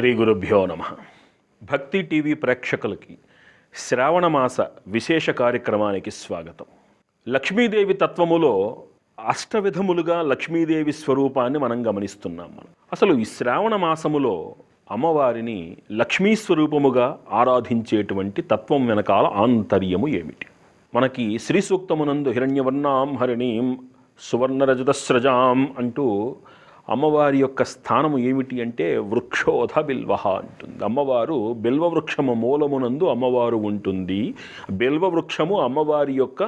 శ్రీ గురుభ్యో నమ. భక్తి టీవీ ప్రేక్షకులకి శ్రావణమాస విశేష కార్యక్రమానికి స్వాగతం. లక్ష్మీదేవి తత్వములో అష్టవిధములుగా లక్ష్మీదేవి స్వరూపాన్ని మనం గమనిస్తున్నాం మనం. అసలు ఈ శ్రావణ మాసములో అమ్మవారిని లక్ష్మీ స్వరూపముగా ఆరాధించేటువంటి తత్వం వెనకాల ఆంతర్యము ఏమిటి? మనకి శ్రీ సూక్తమునందు హిరణ్యవర్ణాం హరిణీం సువర్ణరజతస్రజాం అంటూ అమ్మవారి యొక్క స్థానము ఏమిటి అంటే వృక్షోధ బిల్వహ అంటుంది. అమ్మవారు బిల్వ వృక్షము మూలమునందు అమ్మవారు ఉంటుంది. బిల్వ వృక్షము అమ్మవారి యొక్క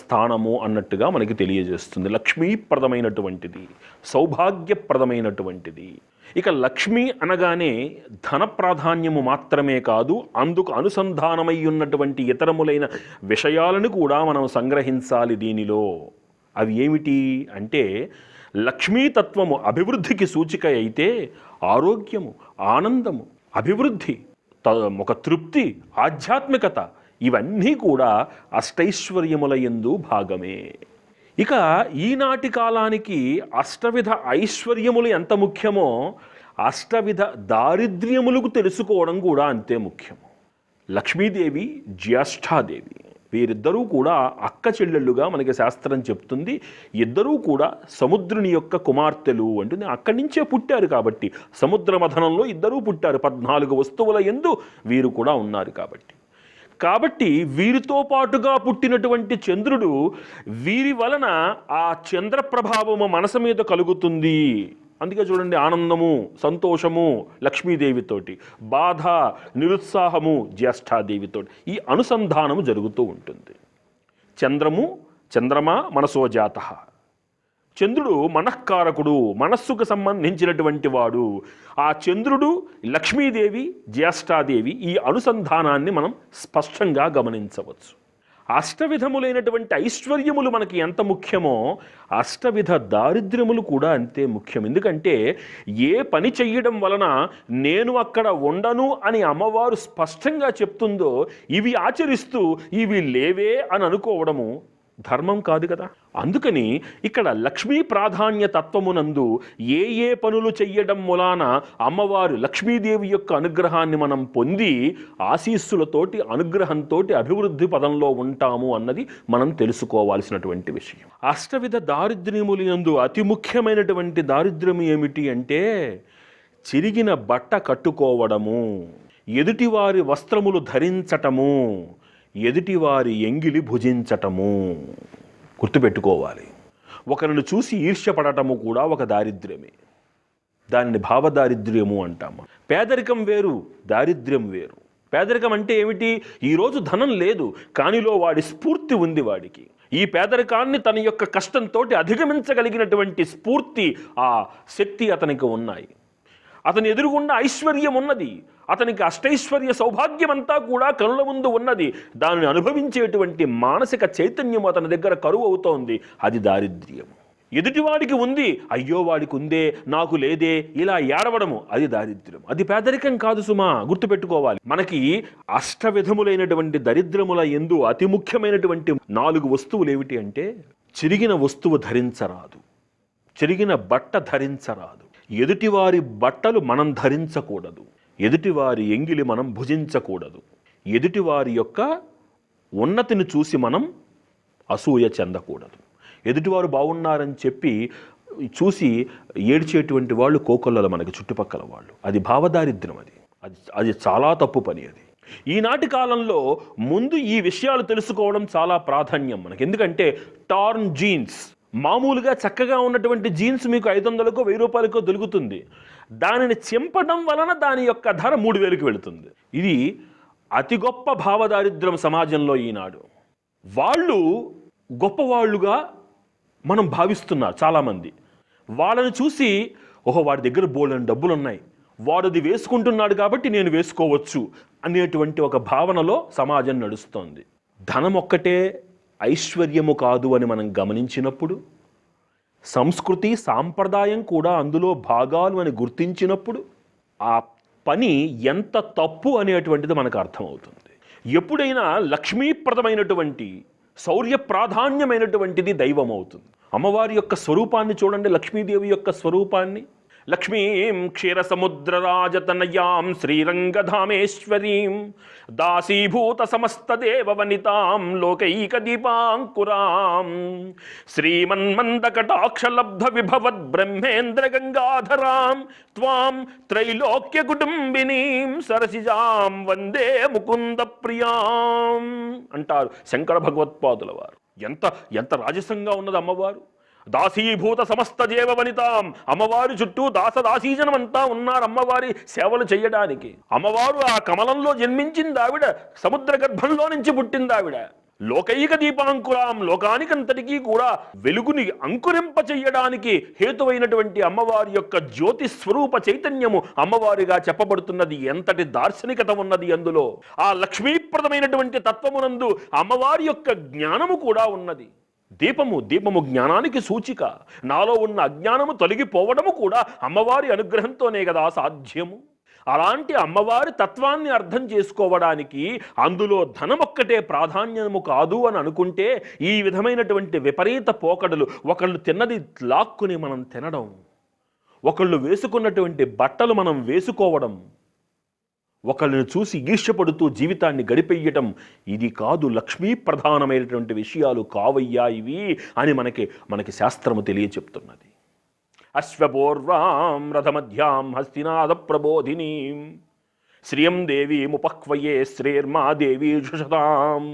స్థానము అన్నట్టుగా మనకి తెలియజేస్తుంది. లక్ష్మీప్రదమైనటువంటిది సౌభాగ్యప్రదమైనటువంటిది. ఇక లక్ష్మి అనగానే ధన ప్రాధాన్యము మాత్రమే కాదు అందుకు అనుసంధానమై ఉన్నటువంటి ఇతరములైన విషయాలను కూడా మనం సంగ్రహించాలి దీనిలో. అవి ఏమిటి అంటే లక్ష్మీతత్వము అభివృద్ధికి సూచిక అయితే ఆరోగ్యము ఆనందము అభివృద్ధి త- ఒక తృప్తి ఆధ్యాత్మికత ఇవన్నీ కూడా అష్టైశ్వర్యముల యందు భాగమే. ఇక ఈనాటి కాలానికి అష్టవిధ ఐశ్వర్యములు ఎంత ముఖ్యమో అష్టవిధ దారిద్ర్యములకు తెలుసుకోవడం కూడా అంతే ముఖ్యము. లక్ష్మీదేవి జ్యేష్ఠాదేవి. వీరిద్దరూ కూడా అక్క చెల్లెళ్ళుగా మనకి శాస్త్రం చెప్తుంది. ఇద్దరూ కూడా సముద్రుని యొక్క కుమార్తెలు అంటుంది. అక్కడి నుంచే పుట్టారు కాబట్టి సముద్ర మథనంలో ఇద్దరూ పుట్టారు. పద్నాలుగు వస్తువుల ఎందు వీరు కూడా ఉన్నారు కాబట్టి. కాబట్టి వీరితో పాటుగా పుట్టినటువంటి చంద్రుడు వీరి వలన ఆ చంద్ర ప్రభావము మనసు మీద కలుగుతుంది. అందుకే చూడండి ఆనందము సంతోషము లక్ష్మీదేవితోటి బాధ నిరుత్సాహము జ్యేష్ఠాదేవితోటి ఈ అనుసంధానము జరుగుతూ ఉంటుంది. చంద్రము చంద్రమా మనసోజాత చంద్రుడు మనఃకారకుడు మనస్సుకు సంబంధించినటువంటి వాడు. ఆ చంద్రుడు లక్ష్మీదేవి జ్యేష్ఠాదేవి ఈ అనుసంధానాన్ని మనం స్పష్టంగా గమనించవచ్చు. అష్టవిధములైనటువంటి ఐశ్వర్యములు మనకి ఎంత ముఖ్యమో అష్టవిధ దారిద్ర్యములు కూడా అంతే ముఖ్యం. ఎందుకంటే ఏ పని చెయ్యడం వలన నేను అక్కడ ఉండను అని అమ్మవారు స్పష్టంగా చెప్తుందో ఇవి ఆచరిస్తూ ఇవి లేవే అని అనుకోవడము ధర్మం కాదు కదా. అందుకని ఇక్కడ లక్ష్మీ ప్రాధాన్య తత్వమునందు ఏ ఏ పనులు చెయ్యడం మూలాన అమ్మవారు లక్ష్మీదేవి యొక్క అనుగ్రహాన్ని మనం పొంది ఆశీస్సులతోటి అనుగ్రహంతో అభివృద్ధి పదంలో ఉంటాము అన్నది మనం తెలుసుకోవాల్సినటువంటి విషయం. అష్టవిధ దారిద్ర్యములు అతి ముఖ్యమైనటువంటి దారిద్ర్యం ఏమిటి అంటే చిరిగిన బట్ట కట్టుకోవడము ఎదుటివారి వస్త్రములు ధరించటము ఎదుటివారి ఎంగిలి భుజించటము గుర్తుపెట్టుకోవాలి. ఒకరిని చూసి ఈర్ష్యపడటము కూడా ఒక దారిద్ర్యమే. దానిని భావదారిద్ర్యము అంటాము పేదరికం వేరు దారిద్ర్యం వేరు. పేదరికం అంటే ఏమిటి? ఈరోజు ధనం లేదు కానిలో వాడి స్ఫూర్తి ఉంది వాడికి. ఈ పేదరికాన్ని తన యొక్క కష్టంతో అధిగమించగలిగినటువంటి స్ఫూర్తి ఆ శక్తి అతనికి ఉన్నాయి. అతని ఎదురుగుండా ఐశ్వర్యం ఉన్నది. అతనికి అష్టైశ్వర్య సౌభాగ్యమంతా కూడా కనుల ముందు ఉన్నది. దానిని అనుభవించేటువంటి మానసిక చైతన్యం అతని దగ్గర కరువు అవుతోంది. అది దారిద్ర్యం ఎదుటివాడికి ఉంది అయ్యో వాడికి ఉందే నాకు లేదే ఇలా ఏడవడము అది దారిద్ర్యం అది పేదరికం కాదు సుమా గుర్తుపెట్టుకోవాలి. మనకి అష్ట విధములైనటువంటి దరిద్రముల ఎందు అతి ముఖ్యమైనటువంటి నాలుగు వస్తువులు ఏమిటి అంటే చిరిగిన వస్తువు ధరించరాదు. చిరిగిన బట్ట ధరించరాదు. ఎదుటివారి బట్టలు మనం ధరించకూడదు. ఎదుటివారి ఎంగిలి మనం భుజించకూడదు. ఎదుటివారి యొక్క ఉన్నతిని చూసి మనం అసూయ చెందకూడదు. ఎదుటివారు బాగున్నారని చెప్పి చూసి ఏడ్చేటువంటి వాళ్ళు కోకొల్లలు మనకి చుట్టుపక్కల వాళ్ళు. అది భావదారిద్ర్యం అది. అది అది చాలా తప్పు పని అది. ఈనాటి కాలంలో ముందు ఈ విషయాలు తెలుసుకోవడం చాలా ప్రాధాన్యం మనకి. ఎందుకంటే టార్న్ జీన్స్ మామూలుగా చక్కగా ఉన్నటువంటి జీన్స్ మీకు ఐదు వందలకో వెయ్యి రూపాయలకో దొరుకుతుంది. దానిని చింపడం వలన దాని యొక్క ధర మూడు వేలకు వెళుతుంది. ఇది అతి గొప్ప భావదారిద్ర్యం సమాజంలో ఈనాడు. వాళ్ళు గొప్పవాళ్ళుగా మనం భావిస్తున్నారు చాలామంది. వాళ్ళని చూసి ఓహో వాడి దగ్గర బోల్డని డబ్బులు ఉన్నాయి వాడు అది వేసుకుంటున్నాడు కాబట్టి నేను వేసుకోవచ్చు అనేటువంటి ఒక భావనలో సమాజం నడుస్తోంది. ధనం ఒక్కటే ఐశ్వర్యము కాదు అని మనం గమనించినప్పుడు సంస్కృతి సాంప్రదాయం కూడా అందులో భాగాలు అని గుర్తించినప్పుడు ఆ పని ఎంత తప్పు అనేటువంటిది మనకు అర్థమవుతుంది. ఎప్పుడైనా లక్ష్మీప్రదమైనటువంటి శౌర్య ప్రాధాన్యమైనటువంటిది దైవం అవుతుంది అమ్మవారి యొక్క స్వరూపాన్ని చూడండి లక్ష్మీదేవి యొక్క స్వరూపాన్ని. లక్ష్మీం క్షీరసముద్రరాజతనయాం శ్రీరంగధామేశ్వరీం దాసీభూత సమస్తదేవవనితాం లోకైకదీపాంకురాం. శ్రీమన్మందకటాక్షలబ్ధ విభవద్ బ్రహ్మేంద్ర గంగాధరాం త్వాం త్రైలోక్య కుటుంబినీం సరసిజాం వందే ముకుంద ప్రియాం అంటారు శంకర భగవత్పాదుల వారు. ఎంత ఎంత రాజసంగా ఉన్నది అమ్మవారు. దాసీభూత సమస్త జీవ వనితాం. అమ్మవారి చుట్టూ దాస దాసీజనమంతా ఉన్నారు అమ్మవారి సేవలు చేయడానికి. అమ్మవారు ఆ కమలంలో జన్మించింది ఆవిడ సముద్ర గర్భంలో నుంచి పుట్టింది ఆవిడ. లోకైక దీపాంకురాం లోకానికంతటికీ కూడా వెలుగుని అంకురింప చెయ్యడానికి హేతువైనటువంటి అమ్మవారి యొక్క జ్యోతి స్వరూప చైతన్యము అమ్మవారిగా చెప్పబడుతున్నది. ఎంతటి దార్శనికత ఉన్నది అందులో. ఆ లక్ష్మీప్రదమైనటువంటి తత్వమునందు అమ్మవారి యొక్క జ్ఞానము కూడా ఉన్నది. దీపము దీపము జ్ఞానానికి సూచిక. నాలో ఉన్న అజ్ఞానము తొలగిపోవడము కూడా అమ్మవారి అనుగ్రహంతోనే కదా సాధ్యము. అలాంటి అమ్మవారి తత్వాన్ని అర్థం చేసుకోవడానికి అందులో ధనమొక్కటే ప్రాధాన్యము కాదు అని అనుకుంటే ఈ విధమైనటువంటి విపరీత పోకడలు ఒకళ్ళు తిన్నది లాక్కుని మనం తినడం ఒకళ్ళు వేసుకున్నటువంటి బట్టలు మనం వేసుకోవడం ఒకళ్ళని చూసి ఈర్ష్యపడుతూ జీవితాన్ని గడిపెయ్యటం ఇది కాదు లక్ష్మీ ప్రధానమైనటువంటి విషయాలు కావయ్యా ఇవి అని మనకి మనకి శాస్త్రము తెలియచెప్తున్నది. అశ్వపూర్వాం రథమధ్యాం హస్తినాథ ప్రబోధినీం శ్రియం దేవీముపక్వయే శ్రేర్మా దేవీ జుషతాం.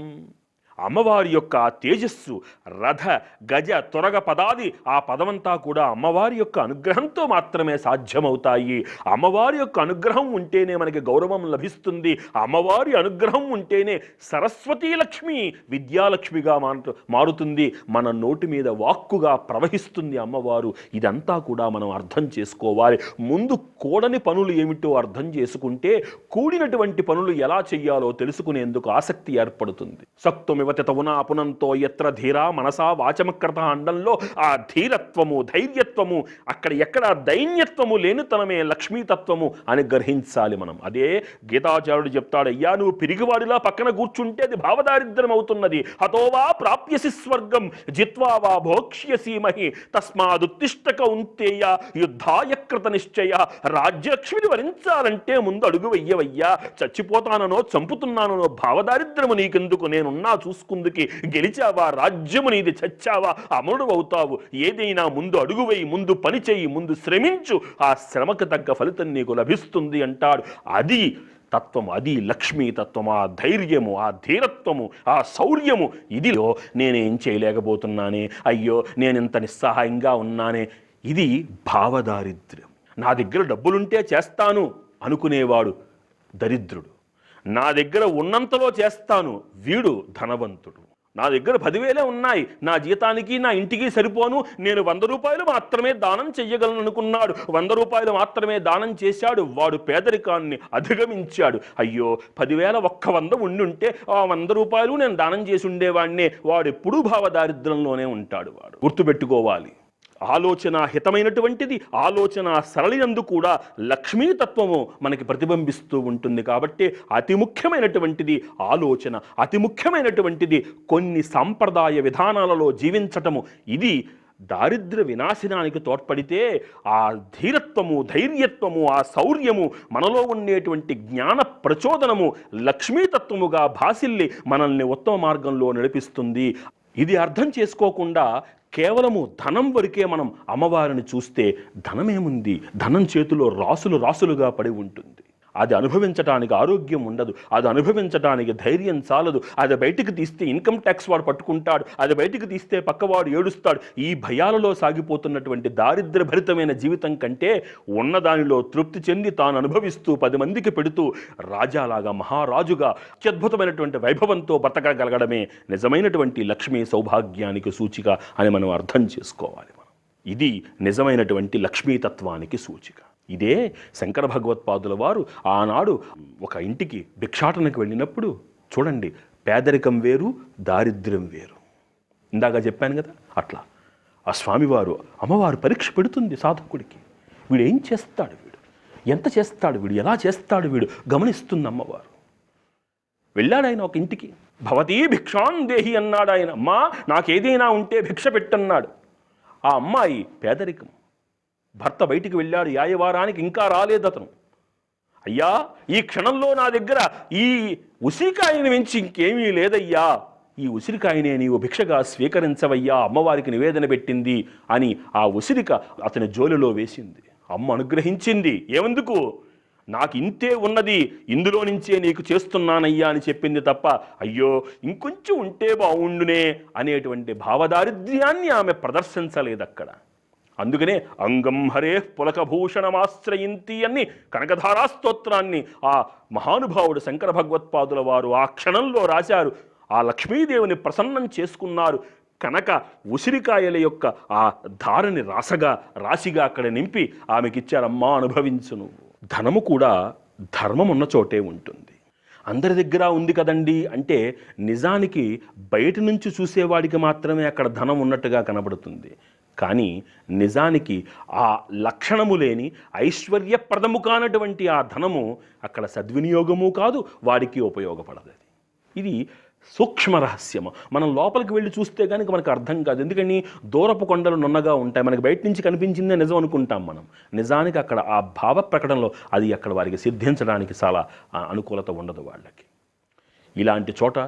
అమ్మవారి యొక్క ఆ తేజస్సు రథ గజ తొరగ పదాది ఆ పదమంతా కూడా అమ్మవారి యొక్క అనుగ్రహంతో మాత్రమే సాధ్యమవుతాయి. అమ్మవారి యొక్క అనుగ్రహం ఉంటేనే మనకి గౌరవం లభిస్తుంది. అమ్మవారి అనుగ్రహం ఉంటేనే సరస్వతీ లక్ష్మి విద్యాలక్ష్మిగా మారు మారుతుంది. మన నోటి మీద వాక్కుగా ప్రవహిస్తుంది అమ్మవారు. ఇదంతా కూడా మనం అర్థం చేసుకోవాలి. ముందు కూడని పనులు ఏమిటో అర్థం చేసుకుంటే కూడినటువంటి పనులు ఎలా చెయ్యాలో తెలుసుకునేందుకు ఆసక్తి ఏర్పడుతుంది. సక్తుమివతి వివతితవున అపునంతో ఎత్ర ధీర మనసా వాచమకృత అండంలో ఆ ధీరత్వము ధైర్యత్వము అక్కడ ఎక్కడ దైన్యత్వము లేనితనమే లక్ష్మీతత్వము అని గ్రహించాలి మనం. అదే గీతాచార్యుడు చెప్తాడు అయ్యా నువ్వు పిరిగివాడిలా పక్కన కూర్చుంటే అది భావదారిద్ర్యం అవుతున్నది హతోవా ప్రాప్యసి స్వర్గం జిత్వా వా భోక్ష్యసి మహి తస్మాదుత్తిష్ట ఉంతేయ యుద్ధాయ కృత నిశ్చయ. రాజ్యలక్ష్మిని వరించాలంటే ముందు అడుగు వెయ్యవయ్యా. చచ్చిపోతాననో చంపుతున్నానో భావదారిద్ర్యము నీకెందుకు? నేనున్నా చూసుకుందుకి గెలిచావా రాజ్యము నీది చచ్చావా అమరుడు అవుతావు. ఏదైనా ముందు అడుగువేయి ముందు పని ముందు శ్రమించు. ఆ శ్రమకు తగ్గ ఫలితం నీకు లభిస్తుంది అంటాడు. అది తత్వం అది లక్ష్మీ తత్వము ఆ ధైర్యము ఆ ధీరత్వము ఆ శౌర్యము. ఇదిలో నేనేం చేయలేకపోతున్నానే అయ్యో నేను ఇంత నిస్సహాయంగా ఉన్నానే. ఇది భావదారిద్ర్యం. నా దగ్గర డబ్బులుంటే చేస్తాను అనుకునేవాడు దరిద్రుడు. నా దగ్గర ఉన్నంతలో చేస్తాను. వీడు ధనవంతుడు. నా దగ్గర పదివేలే ఉన్నాయి. నా జీతానికి నా ఇంటికి సరిపోను. నేను వంద రూపాయలు మాత్రమే దానం చెయ్యగలను అనుకున్నాడు వంద రూపాయలు మాత్రమే దానం చేశాడు. వాడు పేదరికాన్ని అధిగమించాడు. అయ్యో పదివేల ఒక్క వంద ఉండుంటే ఆ వంద రూపాయలు నేను దానం చేసి ఉండేవాడినే వాడు ఎప్పుడూ భావదారిద్ర్యంలోనే ఉంటాడు వాడు. గుర్తుపెట్టుకోవాలి. ఆలోచన హితమైనటువంటిది ఆలోచన సరళినందు కూడా లక్ష్మీతత్వము మనకి ప్రతిబింబిస్తూ ఉంటుంది. కాబట్టి అతి ముఖ్యమైనటువంటిది ఆలోచన అతి ముఖ్యమైనటువంటిది కొన్ని సాంప్రదాయ విధానాలలో జీవించటము. ఇది దారిద్ర్య వినాశనానికి తోడ్పడితే ఆ ధీరత్వము ధైర్యత్వము ఆ శౌర్యము మనలో ఉండేటువంటి జ్ఞాన ప్రచోదనము లక్ష్మీతత్వముగా భాసిల్లి మనల్ని ఉత్తమ మార్గంలో నడిపిస్తుంది. ఇది అర్థం చేసుకోకుండా కేవలము ధనం వరకే మనం అమ్మవారిని చూస్తే ధనమేముంది? ధనం చేతిలో రాసులు రాసులుగా పడి ఉంటుంది. అది అనుభవించడానికి ఆరోగ్యం ఉండదు అది అనుభవించడానికి ధైర్యం చాలదు అది బయటికి తీస్తే ఇన్కమ్ ట్యాక్స్ వాడు పట్టుకుంటాడు అది బయటికి తీస్తే పక్కవాడు ఏడుస్తాడు. ఈ భయాలలో సాగిపోతున్నటువంటి దారిద్ర్య భరితమైన జీవితం కంటే ఉన్నదానిలో తృప్తి చెంది తాను అనుభవిస్తూ పది మందికి పెడుతూ రాజాలాగా మహారాజుగా అత్యద్భుతమైనటువంటి వైభవంతో బ్రతకగలగడమే నిజమైనటువంటి లక్ష్మీ సౌభాగ్యానికి సూచిక అని మనం అర్థం చేసుకోవాలి మనం. ఇది నిజమైనటువంటి లక్ష్మీతత్వానికి సూచిక. ఇదే శంకర భగవత్పాదుల వారు ఆనాడు ఒక ఇంటికి భిక్షాటనకు వెళ్ళినప్పుడు చూడండి పేదరికం వేరు దారిద్ర్యం వేరు. ఇందాక చెప్పాను కదా అట్లా. ఆ స్వామివారు అమ్మవారు పరీక్ష పెడుతుంది సాధకుడికి. వీడు ఏం చేస్తాడు వీడు? ఎంత చేస్తాడు వీడు? ఎలా చేస్తాడు వీడు? గమనిస్తుంది అమ్మవారు. వెళ్ళాడు ఆయన ఒక ఇంటికి. భవతీ భిక్షాం దేహి అన్నాడు ఆయన. అమ్మా నాకేదైనా ఉంటే భిక్ష పెట్టన్నాడు. ఆ అమ్మాయి పేదరికం. భర్త బయటికి వెళ్ళాడు యాయవారానికి ఇంకా రాలేదు అతను. అయ్యా ఈ క్షణంలో నా దగ్గర ఈ ఉసిరికాయని మించి ఇంకేమీ లేదయ్యా. ఈ ఉసిరికాయనే నీవు భిక్షగా స్వీకరించవయ్యా అమ్మవారికి నివేదన పెట్టింది అని ఆ ఉసిరిక అతని జోలిలో వేసింది. అమ్మ అనుగ్రహించింది. ఏమందుకు? నాకు ఇంతే ఉన్నది ఇందులో నుంచే నీకు చేస్తున్నానయ్యా అని చెప్పింది తప్ప అయ్యో ఇంకొంచెం ఉంటే బాగుండునే అనేటువంటి భావదారిద్ర్యాన్ని ఆమె ప్రదర్శించలేదు అక్కడ అందుకనే అంగం హరే పులకభూషణమాశ్రయింతి అని కనకధారా స్తోత్రాన్ని ఆ మహానుభావుడు శంకర భగవత్పాదుల వారు ఆ క్షణంలో రాశారు. ఆ లక్ష్మీదేవిని ప్రసన్నం చేసుకున్నారు. కనుక ఉసిరికాయల యొక్క ఆ ధారని రాసగా రాశిగా అక్కడ నింపి ఆమెకిచ్చారమ్మా అనుభవించును. ధనము కూడా ధర్మం ఉన్న చోటే ఉంటుంది. అందరి దగ్గర ఉంది కదండి అంటే నిజానికి బయట నుంచి చూసేవాడికి మాత్రమే అక్కడ ధనం ఉన్నట్టుగా కనబడుతుంది. కానీ నిజానికి ఆ లక్షణము లేని ఐశ్వర్యప్రదము కానటువంటి ఆ ధనము అక్కడ సద్వినియోగము కాదు వాడికి ఉపయోగపడదు ఇది సూక్ష్మ రహస్యము. మనం లోపలికి వెళ్ళి చూస్తే కనుక మనకు అర్థం కాదు. ఎందుకని? దూరపు కొండలు నున్నగా ఉంటాయి. మనకి బయట నుంచి కనిపించిందే నిజం అనుకుంటాం మనం. నిజానికి అక్కడ ఆ భావ ప్రకటనలో అది అక్కడ వారికి సిద్ధించడానికి చాలా అనుకూలత ఉండదు వాళ్ళకి. ఇలాంటి చోట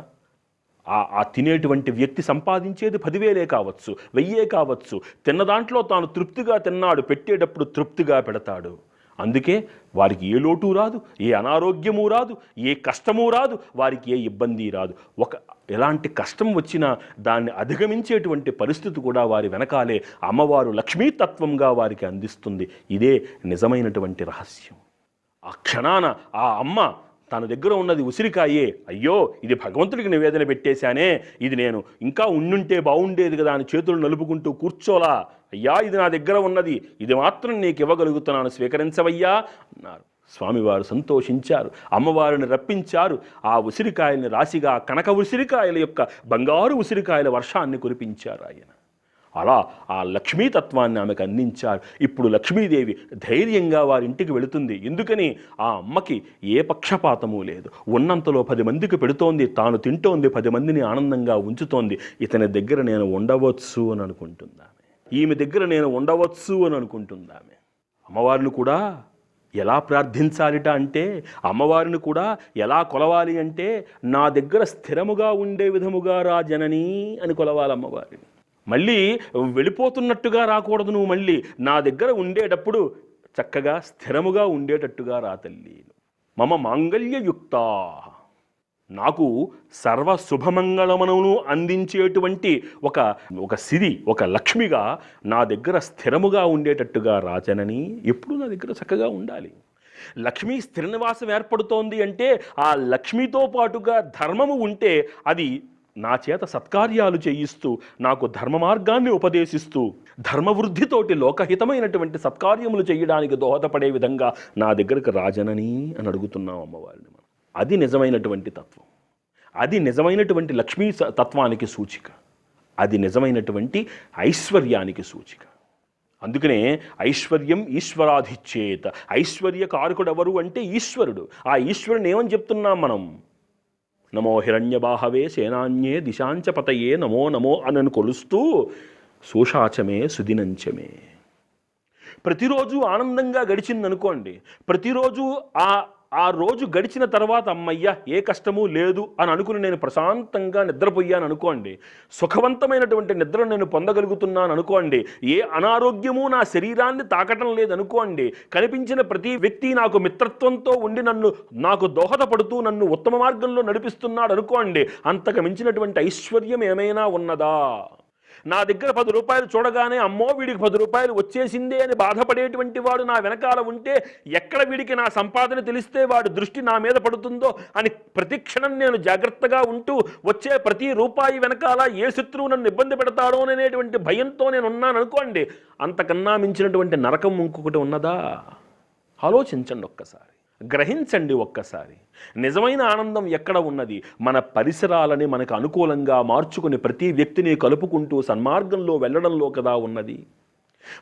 ఆ ఆ తినేటువంటి వ్యక్తి సంపాదించేది పదివేలే కావచ్చు వెయ్యే కావచ్చు. తిన్న దాంట్లో తాను తృప్తిగా తిన్నాడు పెట్టేటప్పుడు తృప్తిగా పెడతాడు. అందుకే వారికి ఏ లోటు రాదు ఏ అనారోగ్యము రాదు ఏ కష్టము రాదు వారికి ఏ ఇబ్బంది రాదు. ఒక ఎలాంటి కష్టం వచ్చినా దాన్ని అధిగమించేటువంటి పరిస్థితి కూడా వారి వెనకాలే అమ్మవారు లక్ష్మీతత్వంగా వారికి అందిస్తుంది. ఇదే నిజమైనటువంటి రహస్యం. ఆ క్షణాన ఆ అమ్మ తన దగ్గర ఉన్నది ఉసిరికాయే. అయ్యో ఇది భగవంతుడికి నివేదన పెట్టేశానే. ఇది నేను ఇంకా ఉండుంటే బాగుండేది కదా అని చేతులు నలుపుకుంటూ కూర్చోలా. అయ్యా ఇది నా దగ్గర ఉన్నది. ఇది మాత్రం నీకు ఇవ్వగలుగుతున్నాను స్వీకరించవయ్యా అన్నారు. స్వామివారు సంతోషించారు. అమ్మవారిని రప్పించారు. ఆ ఉసిరికాయల్ని రాశిగా కనక ఉసిరికాయల యొక్క బంగారు ఉసిరికాయల వర్షాన్ని కురిపించారు ఆయన. అలా ఆ లక్ష్మీతత్వాన్ని ఆమెకు అందించారు. ఇప్పుడు లక్ష్మీదేవి ధైర్యంగా వారి ఇంటికి వెళుతుంది. ఎందుకని? ఆ అమ్మకి ఏ పక్షపాతము లేదు. ఉన్నంతలో పది మందికి పెడుతోంది తాను తింటోంది పది మందిని ఆనందంగా ఉంచుతోంది. ఇతని దగ్గర నేను ఉండవచ్చు అని అనుకుంటుందామె. ఈమె దగ్గర నేను ఉండవచ్చు అని అనుకుంటుందామె. అమ్మవారిని కూడా ఎలా ప్రార్థించాలిట అంటే అమ్మవారిని కూడా ఎలా కొలవాలి అంటే నా దగ్గర స్థిరముగా ఉండే విధముగా రా జనని అని కొలవాలి అమ్మవారిని. మళ్ళీ వెళ్ళిపోతున్నట్టుగా రాకూడదు నువ్వు మళ్ళీ. నా దగ్గర ఉండేటప్పుడు చక్కగా స్థిరముగా ఉండేటట్టుగా రా తల్లి. మమ మాంగళ్యయుక్త నాకు సర్వ శుభమంగళమనమును అందించేటువంటి ఒక ఒక సిరి ఒక లక్ష్మిగా నా దగ్గర స్థిరముగా ఉండేటట్టుగా రాచనని ఎప్పుడు నా దగ్గర చక్కగా ఉండాలి. లక్ష్మీ స్థిర నివాసం ఏర్పడుతోంది అంటే ఆ లక్ష్మితో పాటుగా ధర్మము ఉంటే అది నా చేత సత్కార్యాలు చేయిస్తూ నాకు ధర్మ మార్గాన్ని ఉపదేశిస్తూ ధర్మవృద్ధితోటి లోకహితమైనటువంటి సత్కార్యములు చేయడానికి దోహదపడే విధంగా నా దగ్గరకు రాజనని అని అడుగుతున్నాం అమ్మవారిని మనం. అది నిజమైనటువంటి తత్వం. అది నిజమైనటువంటి లక్ష్మీ స- తత్వానికి సూచిక. అది నిజమైనటువంటి ఐశ్వర్యానికి సూచిక. అందుకనే ఐశ్వర్యం ఈశ్వరాధిచ్చేత. ఐశ్వర్య కారకుడు ఎవరు అంటే ఈశ్వరుడు. ఆ ఈశ్వరుని ఏమని చెప్తున్నాం మనం? నమో హిరణ్యబాహవే సేనాన్యే దిశాంచ పతయే నమో నమో అని కొలుస్తూ సూషాచమే సుదినంచమే. ప్రతిరోజు ఆనందంగా గడిచిందనుకోండి ప్రతిరోజు ఆ ఆ రోజు గడిచిన తర్వాత అమ్మయ్య ఏ కష్టము లేదు అని అనుకుని నేను ప్రశాంతంగా నిద్రపోయాను అనుకోండి. సుఖవంతమైనటువంటి నిద్ర నేను పొందగలుగుతున్నాను అనుకోండి. ఏ అనారోగ్యము నా శరీరాన్ని తాకటం లేదనుకోండి కనిపించిన ప్రతి వ్యక్తి నాకు మిత్రత్వంతో ఉండి నన్ను నాకు దోహదపడుతూ నన్ను ఉత్తమ మార్గంలో నడిపిస్తున్నాడు అనుకోండి. అంతకు మించినటువంటి ఐశ్వర్యం ఏమైనా ఉన్నదా? నా దగ్గర పది రూపాయలు చూడగానే అమ్మో వీడికి పది రూపాయలు వచ్చేసిందే అని బాధపడేటువంటి వాడు నా వెనకాల ఉంటే ఎక్కడ వీడికి నా సంపాదన తెలిస్తే వాడి దృష్టి నా మీద పడుతుందో అని ప్రతి క్షణం నేను జాగ్రత్తగా ఉంటూ వచ్చే ప్రతి రూపాయి వెనకాల ఏ శత్రువు నన్ను ఇబ్బంది పెడతాడో అనేటువంటి భయంతో నేను ఉన్నాను అనుకోండి అంతకన్నా మించినటువంటి నరకం ఇంకొకటి ఉన్నదా? ఆలోచించండి ఒక్కసారి. గ్రహించండి ఒక్కసారి. నిజమైన ఆనందం ఎక్కడ ఉన్నది? మన పరిసరాలని మనకు అనుకూలంగా మార్చుకుని ప్రతి వ్యక్తిని కలుపుకుంటూ సన్మార్గంలో వెళ్ళడంలో కదా ఉన్నది?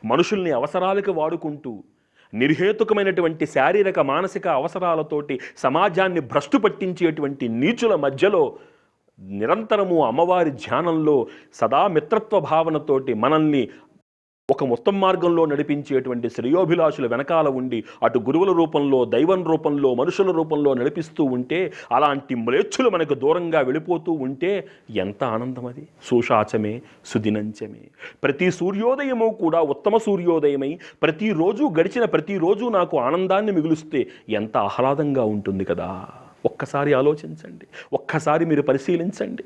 మనుషుల్ని అవసరాలకు వాడుకుంటూ నిర్హేతుకమైనటువంటి శారీరక మానసిక అవసరాలతోటి సమాజాన్ని భ్రష్టు పట్టించేటువంటి నీచుల మధ్యలో నిరంతరము అమ్మవారి ధ్యానంలో సదా మిత్రత్వ భావనతోటి మనల్ని ఒక మొత్తం మార్గంలో నడిపించేటువంటి శ్రేయోభిలాషుల వెనకాల ఉండి అటు గురువుల రూపంలో దైవం రూపంలో మనుషుల రూపంలో నడిపిస్తూ ఉంటే అలాంటి మ్లేచ్చులు మనకు దూరంగా వెళ్ళిపోతూ ఉంటే ఎంత ఆనందం అది సూషాచమే సుదినంచమే. ప్రతి సూర్యోదయము కూడా ఉత్తమ సూర్యోదయమై ప్రతిరోజు గడిచిన ప్రతిరోజు నాకు ఆనందాన్ని మిగులుస్తే ఎంత ఆహ్లాదంగా ఉంటుంది కదా. ఒక్కసారి ఆలోచించండి. ఒక్కసారి మీరు పరిశీలించండి.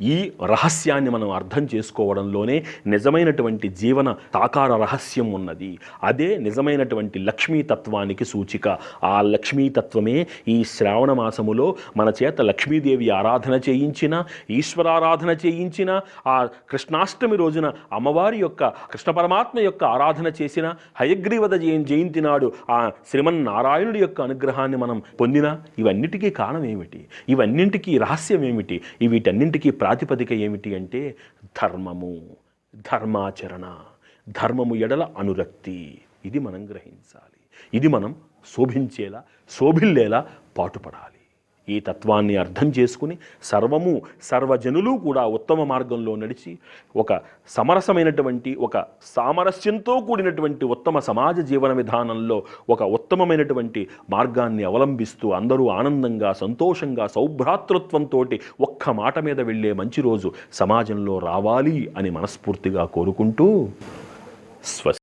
ఈ రహస్యాన్ని మనం అర్థం చేసుకోవడంలోనే నిజమైనటువంటి జీవన సాకార రహస్యం ఉన్నది. అదే నిజమైనటువంటి లక్ష్మీతత్వానికి సూచిక. ఆ లక్ష్మీతత్వమే ఈ శ్రావణ మాసములో మన చేత లక్ష్మీదేవి ఆరాధన చేయించిన ఈశ్వరారాధన చేయించిన ఆ కృష్ణాష్టమి రోజున అమ్మవారి యొక్క కృష్ణ పరమాత్మ యొక్క ఆరాధన చేసిన హయగ్రీవద జయ జయంతి నాడు ఆ శ్రీమన్నారాయణుడి యొక్క అనుగ్రహాన్ని మనం పొందిన? ఇవన్నిటికీ కారణం ఏమిటి? ఇవన్నింటికీ రహస్యం ఏమిటి? వీటన్నింటికీ ప్రాతిపదిక ఏమిటి అంటే ధర్మము ధర్మాచరణ ధర్మము ఎడల అనురక్తి. ఇది మనం గ్రహించాలి. ఇది మనం శోభించేలా శోభిల్లేలా పాటుపడాలి. ఈ తత్వాన్ని అర్థం చేసుకుని సర్వము సర్వజనులు కూడా ఉత్తమ మార్గంలో నడిచి ఒక సమరసమైనటువంటి ఒక సామరస్యంతో కూడినటువంటి ఉత్తమ సమాజ జీవన విధానంలో ఒక ఉత్తమమైనటువంటి మార్గాన్ని అవలంబిస్తూ అందరూ ఆనందంగా సంతోషంగా సౌభ్రాతృత్వంతో ఒక్క మాట మీద వెళ్ళే మంచి రోజు సమాజంలో రావాలి అని మనస్ఫూర్తిగా కోరుకుంటూ స్వస్తి.